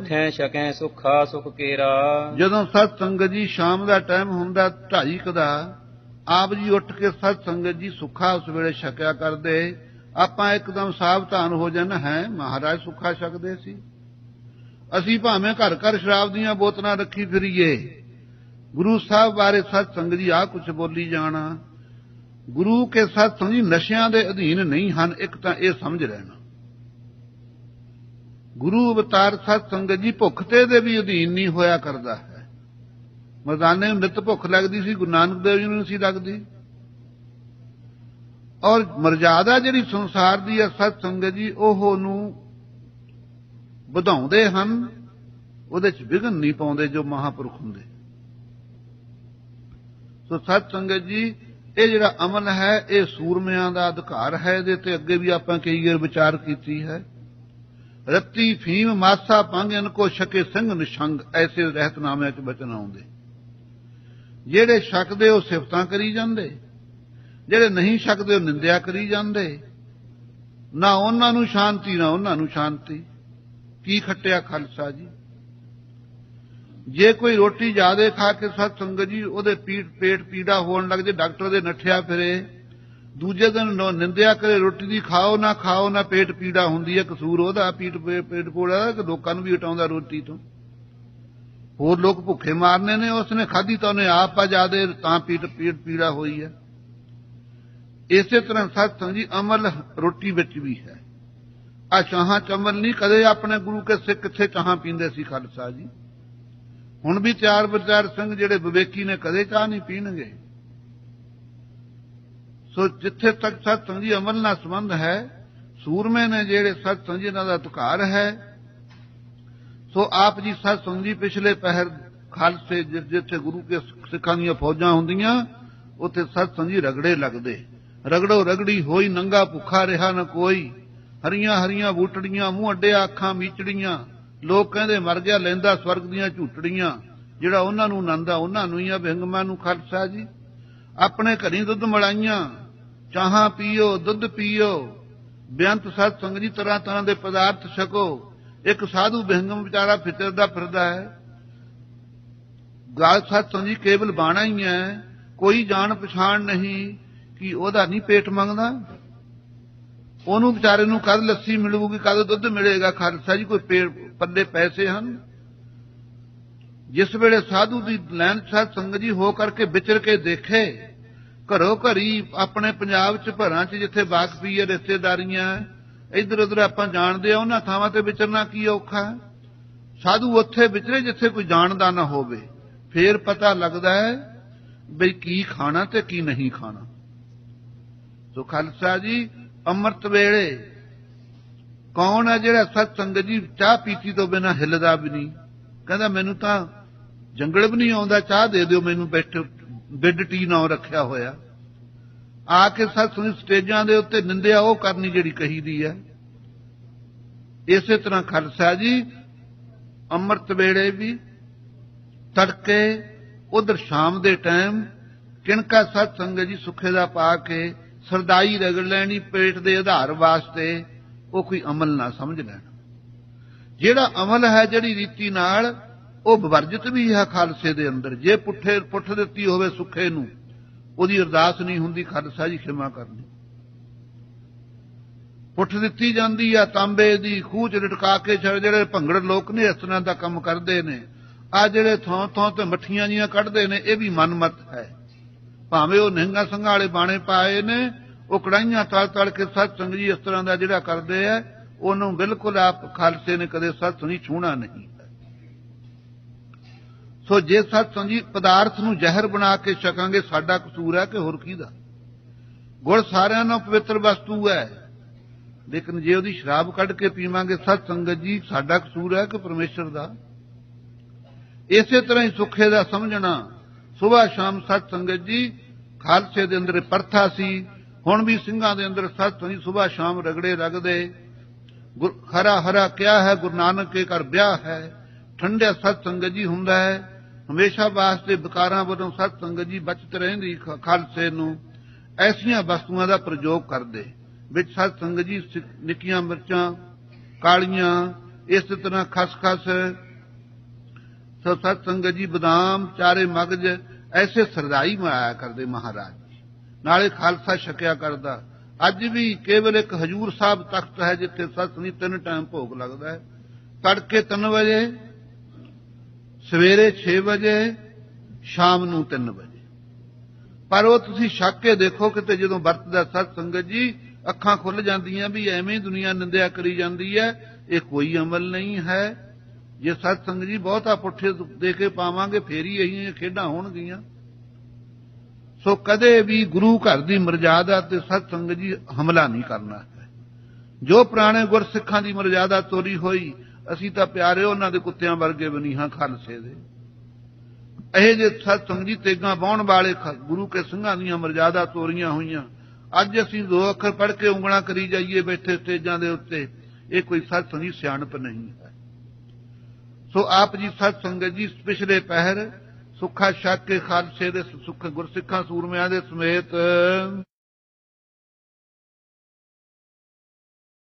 ਉਠੈ ਸਕੈ ਸੁਖਾ ਸੁਖ ਕੇਰਾ। ਜਦੋਂ ਸਤ ਸੰਗਤ ਜੀ ਸ਼ਾਮ ਦਾ ਟਾਈਮ ਹੁੰਦਾ ਢਾਈ ਕਦਾ ਆਪ ਜੀ ਉੱਠ ਕੇ ਸਤ ਸੰਗਤ ਜੀ ਸੁੱਖਾ ਉਸ ਵੇਲੇ ਛਕਿਆ ਕਰਦੇ। ਆਪਾਂ ਇੱਕਦਮ ਸਾਵਧਾਨ ਹੋ ਜਾਣਾ ਹੈ, ਮਹਾਰਾਜ ਸੁੱਖਾ ਛਕਦੇ ਸੀ। ਅਸੀਂ ਭਾਵੇਂ ਘਰ ਘਰ ਸ਼ਰਾਬ ਦੀਆਂ ਬੋਤਲਾਂ ਰੱਖੀ ਫਿਰੀਏ। ਗੁਰੂ ਸਾਹਿਬ ਬਾਰੇ ਸਤ ਸੰਗਤ ਜੀ ਆ ਕੁਝ ਬੋਲੀ ਜਾਣਾ। ਗੁਰੂ ਕੇ ਸਤ ਸੰਗਤ ਜੀ ਨਸ਼ਿਆਂ ਦੇ ਅਧੀਨ ਨਹੀਂ ਹਨ, ਇੱਕ ਤਾਂ ਇਹ ਸਮਝ ਲੈਣਾ। ਗੁਰੂ ਅਵਤਾਰ ਸਤ ਸੰਗਤ ਜੀ ਭੁੱਖ ਤੇ ਦੇ ਵੀ ਅਧੀਨ ਨਹੀਂ ਹੋਇਆ ਕਰਦਾ ਹੈ। ਮਰਦਾਨੇ ਨੂੰ ਨਿਤ ਭੁੱਖ ਲੱਗਦੀ ਸੀ, ਗੁਰੂ ਨਾਨਕ ਦੇਵ ਜੀ ਨੂੰ ਨਹੀਂ ਸੀ ਲੱਗਦੀ। ਔਰ ਮਰਜ਼ਾਦਾ ਜਿਹੜੀ ਸੰਸਾਰ ਦੀ ਹੈ ਸਤ ਸੰਗਤ ਜੀ ਉਹ ਨੂੰ ਵਧਾਉਂਦੇ ਹਨ, ਉਹਦੇ ਚ ਵਿਘਨ ਨਹੀਂ ਪਾਉਂਦੇ ਜੋ ਮਹਾਪੁਰਖ ਹੁੰਦੇ। ਸੋ ਸਤ ਸੰਗਤ ਜੀ, ਇਹ ਜਿਹੜਾ ਅਮਲ ਹੈ, ਇਹ ਸੂਰਮਿਆਂ ਦਾ ਅਧਿਕਾਰ ਹੈ, ਇਹਦੇ ਤੇ ਅੱਗੇ ਵੀ ਆਪਾਂ ਕਈ ਵਾਰ ਵਿਚਾਰ ਕੀਤੀ ਹੈ। ਰੱਤੀ ਫੀਮ ਮਾਸਾ ਪੰਗ ਇਨ ਕੋ ਛਕੇ ਸਿੰਘ ਨਿਸ਼ੰਗ, ਐਸੇ ਰਹਿਤਨਾਮਿਆਂ ਚ ਬਚਨ ਆਉਂਦੇ। ਜਿਹੜੇ ਛਕਦੇ, ਉਹ ਸਿਫਤਾਂ ਕਰੀ ਜਾਂਦੇ। ਜਿਹੜੇ ਨਹੀਂ ਛਕਦੇ, ਉਹ ਨਿੰਦਿਆ ਕਰੀ ਜਾਂਦੇ। ਨਾ ਉਹਨਾਂ ਨੂੰ ਸ਼ਾਂਤੀ, ਨਾ ਉਹਨਾਂ ਨੂੰ ਸ਼ਾਂਤੀ। ਕੀ ਖੱਟਿਆ ਖਾਲਸਾ ਜੀ? ਜੇ ਕੋਈ ਰੋਟੀ ਜ਼ਿਆਦੇ ਖਾ ਕੇ ਸਤ ਸੰਗਤ ਜੀ, ਉਹਦੇ ਪੀੜ, ਪੇਟ ਪੀੜਾ ਹੋਣ ਲੱਗ ਜੇ, ਡਾਕਟਰ ਦੇ ਨੱਠਿਆ ਫਿਰੇ ਦੂਜੇ ਦਿਨ ਨਿੰਦਿਆ ਕਰੇ, ਰੋਟੀ ਦੀ ਖਾਓ, ਨਾ ਖਾਓ, ਨਾ ਪੇਟ ਪੀੜਾ ਹੁੰਦੀ ਹੈ, ਕਸੂਰ ਉਹਦਾ, ਪੀਟ ਪੇਟ ਪੋੜਾ ਕਿ ਲੋਕਾਂ ਨੂੰ ਵੀ ਹਟਾਉਂਦਾ ਰੋਟੀ ਤੋਂ। ਹੋਰ ਲੋਕ ਭੁੱਖੇ ਮਾਰਨੇ ਨੇ, ਉਸਨੇ ਖਾਧੀ ਤਾਂ ਉਹਨੇ ਆਪ ਆ ਜਾਦੇ ਤਾਂ ਪੀਟ ਪੀੜ ਪੀੜਾ ਹੋਈ ਹੈ। ਇਸੇ ਤਰ੍ਹਾਂ ਸਤ ਸੰਗਤ ਜੀ, ਅਮਲ ਰੋਟੀ ਵਿੱਚ ਵੀ ਹੈ। ਆ ਚਾਹਾਂ ਚਮਲ ਨਹੀਂ, ਕਦੇ ਆਪਣੇ ਗੁਰੂ ਕੇ ਸਿੱਖ ਕਿੱਥੇ ਚਾਹਾਂ ਪੀਂਦੇ ਸੀ ਖਾਲਸਾ ਜੀ? ਹੁਣ ਵੀ ਤਿਆਰ ਵਿਚਾਰ ਸਿੰਘ ਜਿਹੜੇ ਵਿਵੇਕੀ ਨੇ ਕਦੇ ਚਾਹ ਨਹੀਂ ਪੀਣਗੇ। ਸੋ ਜਿੱਥੇ ਤੱਕ ਸਤਸੰਗ ਜੀ ਅਮਲ ਨਾਲ ਸੰਬੰਧ ਹੈ, ਸੂਰਮੇ ਨੇ ਜਿਹੜੇ ਸਤਸੰਗ ਸੰਗ ਦਾ ਅਧਿਕਾਰ ਹੈ, ਸੋ ਆਪ ਜੀ ਸਤਸੰਗ ਜੀ ਪਿਛਲੇ ਪਹਿਰ ਖਾਲਸੇ ਜਿ- ਜਿੱਥੇ ਗੁਰੂ ਕੇ ਸਿੱਖਾਂ ਦੀਆਂ ਫੌਜਾਂ ਹੁੰਦੀਆਂ, ਉੱਥੇ ਸਤਸੰਗ ਜੀ ਰਗੜੇ ਲੱਗਦੇ। ਰਗੜੋ ਰਗੜੀ ਹੋਈ, ਨੰਗਾ ਭੁੱਖਾ ਰਿਹਾ ਨਾ ਕੋਈ। ਹਰੀਆਂ ਹਰੀਆਂ ਬੂਟੜੀਆਂ, ਮੂੰਹ ਅੱਡਿਆ ਅੱਖਾਂ ਮੀਚੜੀਆਂ। ਲੋਕ ਕਹਿੰਦੇ ਮਰ ਗਿਆ, ਲੈਂਦਾ ਸਵਰਗ ਦੀਆਂ ਝੂਟੜੀਆਂ। ਜਿਹੜਾ ਉਹਨਾਂ ਨੂੰ ਆਨੰਦ ਆ ਉਹਨਾਂ ਨੂੰ ਹੀ ਆ ਬਿੰਗਮਾਂ ਨੂੰ ਖਾਲਸਾ ਜੀ। ਆਪਣੇ ਘਰੀ ਦੁੱਧ ਮਲਾਈਆਂ। ਚਾਹਾਂ ਪੀਓ, ਦੁੱਧ ਪੀਓ ਬੇਅੰਤ ਸਤ ਸੰਗ ਜੀ ਤਰ੍ਹਾਂ ਤਰ੍ਹਾਂ ਦੇ ਪਦਾਰਥ ਛਕੋ। ਇੱਕ ਸਾਧੂ ਬਿਹੰਗਮ ਵਿਚਾਰਾ ਫਿਰਦਾ ਫਿਰਦਾ ਹੈ। ਗਾਲ ਸਤ ਸੰਗ ਜੀ ਕੇਵਲ ਬਾਣਾ ਹੀ ਹੈ। ਕੋਈ ਜਾਣ ਪਛਾਣ ਨਹੀਂ ਕਿ ਉਹਦਾ ਨਹੀਂ ਪੇਟ ਮੰਗਦਾ। ਉਹਨੂੰ ਵਿਚਾਰੇ ਨੂੰ ਕਦ ਲੱਸੀ ਮਿਲੂਗੀ, ਕਦ ਦੁੱਧ ਮਿਲੇਗਾ, ਖਾਲਸਾ ਜੀ ਕੋਈ ਪੇ- ਪੱਲੇ ਪੈਸੇ ਹਨ। ਜਿਸ ਵੇਲੇ ਸਾਧੂ ਦੀ ਲੈਣ ਸਾਧ ਸੰਗਤ ਜੀ ਹੋ ਕਰਕੇ ਵਿਚਰ ਕੇ ਦੇਖੇ ਘਰੋ ਘਰੀ ਆਪਣੇ ਪੰਜਾਬ ਚ ਭਰਾਂ ਚ ਜਿੱਥੇ ਬਾਗਪੀ ਹੈ ਰਿਸ਼ਤੇਦਾਰੀਆਂ ਇਧਰ ਉਧਰ ਆਪਾਂ ਜਾਣਦੇ ਆ, ਉਹਨਾਂ ਥਾਵਾਂ ਤੇ ਵਿਚਰਨਾ ਕੀ ਔਖਾ ਸਾਧੂ ਉੱਥੇ ਵਿਚਰੇ ਜਿੱਥੇ ਕੋਈ ਜਾਣਦਾ ਨਾ ਹੋਵੇ, ਫੇਰ ਪਤਾ ਲੱਗਦਾ ਹੈ ਬਈ ਕੀ ਖਾਣਾ ਤੇ ਕੀ ਨਹੀਂ ਖਾਣਾ। ਸੋ ਖਾਲਸਾ ਜੀ, ਅੰਮ੍ਰਿਤ ਵੇਲੇ ਕੌਣ ਹੈ ਜਿਹੜਾ ਸਤ ਸੰਗਤ ਜੀ ਚਾਹ ਪੀਤੀ ਤੋਂ ਬਿਨਾ ਹਿੱਲਦਾ ਵੀ ਨਹੀਂ? ਕਹਿੰਦਾ ਮੈਨੂੰ ਤਾਂ ਜੰਗਲ ਵੀ ਨਹੀਂ ਆਉਂਦਾ, ਚਾਹ ਦੇ ਦਿਓ ਮੈਨੂੰ ਬੈਠ। ਬਿੱਡ ਟੀ ਰੱਖਿਆ ਹੋਇਆ। ਆ ਕੇ ਸਤ ਸਟੇਜਾਂ ਦੇ ਉੱਤੇ ਨਿੰਦਿਆ ਉਹ ਕਰਨੀ ਜਿਹੜੀ ਕਹੀਦੀ ਹੈ। ਇਸੇ ਤਰ੍ਹਾਂ ਖਾਲਸਾ ਜੀ, ਅੰਮ੍ਰਿਤ ਵੇਲੇ ਵੀ ਤੜਕੇ ਉਧਰ ਸ਼ਾਮ ਦੇ ਟਾਈਮ ਕਿਣਕਾ ਸਤ ਸੰਗਤ ਜੀ, ਸੁਖੇ ਦਾ ਪਾ ਕੇ ਸਰਦਾਈ ਰਗੜ ਲੈਣੀ ਪੇਟ ਦੇ ਆਧਾਰ ਵਾਸਤੇ ਉਹ ਕੋਈ ਅਮਲ ਨਾ ਸਮਝ ਲੈਣਾ। ਜਿਹੜਾ ਅਮਲ ਹੈ ਜਿਹੜੀ ਰੀਤੀ ਨਾਲ ਉਹ ਵਿਵਰਜਿਤ ਵੀ ਹੈ ਖਾਲਸੇ ਦੇ ਅੰਦਰ। ਜੇ ਪੁੱਠੇ, ਪੁੱਠ ਦਿੱਤੀ ਹੋਵੇ ਸੁੱਖੇ ਨੂੰ, ਉਹਦੀ ਅਰਦਾਸ ਨਹੀਂ ਹੁੰਦੀ ਖਾਲਸਾ ਜੀ ਖਿਮਾ ਕਰਨੀ। ਪੁੱਠ ਦਿੱਤੀ ਜਾਂਦੀ ਆ, ਤਾਂਬੇ ਦੀ ਖੂਹ ਚ ਲਟਕਾ ਕੇ ਜਿਹੜੇ ਭੰਗੜ ਲੋਕ ਨੇ, ਇਸ ਤਰ੍ਹਾਂ ਦਾ ਕੰਮ ਕਰਦੇ ਨੇ, ਆ ਜਿਹੜੇ ਥਾਂ ਥਾਂ ਤੇ ਮੱਠੀਆਂ ਜੀਆਂ ਕੱਢਦੇ ਨੇ, ਇਹ ਵੀ ਮਨਮਤ ਹੈ। ਭਾਵੇਂ ਉਹ ਨਹਿੰਗਾ ਸੰਘਾਂ ਵਾਲੇ ਬਾਣੇ ਪਾਏ ਨੇ, ਉਹ ਕੜਾਈਆਂ ਤਲ ਤਲ ਕੇ ਸਤ ਸੰਗ ਜੀ ਇਸ ਤਰ੍ਹਾਂ ਦਾ ਜਿਹੜਾ ਕਰਦੇ ਆ, ਉਹਨੂੰ ਬਿਲਕੁਲ ਆਪ ਖਾਲਸੇ ਨੇ ਕਦੇ ਸਤ ਨਹੀਂ ਛੂਣਾ ਨਹੀਂ। ਸੋ ਜੇ ਸਤ ਸੰਗ ਪਦਾਰਥ ਨੂੰ ਜ਼ਹਿਰ ਬਣਾ ਕੇ ਛਕਾਂਗੇ, ਸਾਡਾ ਕਸੂਰ ਹੈ ਕਿ ਹੋਰ ਕਿਹਦਾ? ਗੁੜ ਸਾਰਿਆਂ ਨਾਲੋਂ ਪਵਿੱਤਰ ਵਸਤੂ ਹੈ। ਲੇਕਿਨ ਜੇ ਉਹਦੀ ਸ਼ਰਾਬ ਕੱਢ ਕੇ ਪੀਵਾਂਗੇ ਸਤ ਸੰਗਤ ਜੀ, ਸਾਡਾ ਕਸੂਰ ਹੈ ਕਿ ਪਰਮੇਸ਼ਰ ਦਾ। ਇਸੇ ਤਰ੍ਹਾਂ ਹੀ ਸੁੱਖੇ ਦਾ ਸਮਝਣਾ। ਸਵੇਰ ਸ਼ਾਮ ਸਤ ਸੰਗਤ ਜੀ, ਖਾਲਸੇ ਦੇ ਅੰਦਰ ਪਰਥਾ ਸੀ। ਹੁਣ ਵੀ ਸਿੰਘਾਂ ਦੇ ਅੰਦਰ ਸਤ ਸੰਗਤ ਸਵੇਰ ਸ਼ਾਮ ਰਗੜੇ ਰਗਦੇ। ਹਰਾ ਹਰਾ ਕਿਆ ਹੈ? ਗੁਰੂ ਨਾਨਕ ਕੇ ਘਰ ਵਿਆਹ ਹੈ। ਠੰਡੇ ਸਤ ਸੰਗਤ ਜੀ ਹੁੰਦਾ ਹੈ। ਹਮੇਸ਼ਾ ਵਾਸਤੇ ਵਿਕਾਰਾਂ ਵੱਲੋਂ ਸਤ ਸੰਗਤ ਜੀ ਬਚਤ ਰਹਿੰਦੀ ਖਾਲਸੇ ਨੂੰ, ਐਸੀਆਂ ਵਸਤੂਆਂ ਦਾ ਪ੍ਰਯੋਗ ਕਰਦੇ। ਵਿੱਚ ਸਤ ਸੰਗਤ ਜੀ ਨਿੱਕੀਆਂ ਮਿਰਚਾਂ, ਕਾਲੀਆਂ, ਇਸ ਤਰ੍ਹਾਂ ਖਸਖਸ, ਸੋ, ਸਤ ਸੰਗਤ ਜੀ ਬਦਾਮ, ਚਾਰੇ ਮਗਜ, ਐਸੇ ਸਰਦਾਈ ਮੈਂ ਕਰਦੇ ਮਹਾਰਾਜ ਜੀ। ਨਾਲੇ ਖਾਲਸਾ ਛਕਿਆ ਕਰਦਾ। ਅੱਜ ਵੀ ਕੇਵਲ ਇੱਕ ਹਜੂਰ ਸਾਹਿਬ ਤਖਤ ਹੈ ਜਿੱਥੇ ਸਤ ਤਿੰਨ ਟਾਈਮ ਭੋਗ ਲੱਗਦਾ ਹੈ। ਤੜਕੇ 3 ਵਜੇ ਸਵੇਰੇ 6 ਵਜੇ, ਸ਼ਾਮ ਨੂੰ 3 ਵਜੇ। ਪਰ ਉਹ ਤੁਸੀਂ ਛੱਕ ਕੇ ਦੇਖੋ ਕਿਤੇ ਜਦੋਂ ਵਰਤਦਾ ਸਤ ਸੰਗਤ ਜੀ, ਅੱਖਾਂ ਖੁੱਲ ਜਾਂਦੀਆਂ ਵੀ ਐਵੇਂ ਦੁਨੀਆ ਨਿੰਦਿਆ ਕਰੀ ਜਾਂਦੀ ਹੈ, ਇਹ ਕੋਈ ਅਮਲ ਨਹੀਂ ਹੈ। ਜੇ ਸਤ ਸੰਗਤ ਜੀ ਬਹੁਤਾ ਪੁੱਠੇ ਦੇ ਕੇ ਪਾਵਾਂਗੇ, ਫੇਰ ਹੀ ਇਹ ਖੇਡਾਂ ਹੋਣਗੀਆਂ। ਸੋ ਕਦੇ ਵੀ ਗੁਰੂ ਘਰ ਦੀ ਮਰਜ਼ਾਦਾ ਤੇ ਸਤ ਸੰਗਤ ਜੀ ਹਮਲਾ ਨਹੀਂ ਕਰਨਾ ਹੈ। ਜੋ ਪੁਰਾਣੇ ਗੁਰਸਿੱਖਾਂ ਦੀ ਮਰਜ਼ਾਦਾ ਤੋਰੀ ਹੋਈ ਅਸੀਂ ਤਾਂ ਪਿਆਰੇ ਉਹਨਾਂ ਦੇ ਕੁੱਤਿਆਂ ਵਰਗੇ ਬਣੀ ਹਾਂ ਖਾਲਸੇ ਦੇ। ਇਹ ਜੇ ਸਤ ਸੰਗਤ ਜੀ ਤੇਗਾ ਬਾਉਣ ਵਾਲੇ ਗੁਰੂ ਕੇ ਸਿੰਘਾਂ ਦੀਆਂ ਮਰਜ਼ਾਦਾ ਤੋਰੀਆਂ ਹੋਈਆਂ, ਅੱਜ ਅਸੀਂ ਦੋ ਅੱਖਰ ਪੜ੍ਹ ਕੇ ਉਂਗਲਾਂ ਕਰੀ ਜਾਈਏ ਬੈਠੇ ਸਟੇਜਾਂ ਦੇ ਉੱਤੇ, ਇਹ ਕੋਈ ਸਤ ਸੰਗਤ ਸਿਆਣਪ ਨਹੀਂ ਹੈ। ਸੋ ਆਪ ਜੀ ਸਤ ਸੰਗਤ ਜੀ, ਪਿਛਲੇ ਪਹਿਰ ਸੁੱਖਾ ਛੱਕ ਕੇ ਖਾਲਸੇ ਦੇ ਸੁੱਖ ਗੁਰਸਿੱਖਾਂ ਸੂਰਮਿਆਂ ਦੇ ਸਮੇਤ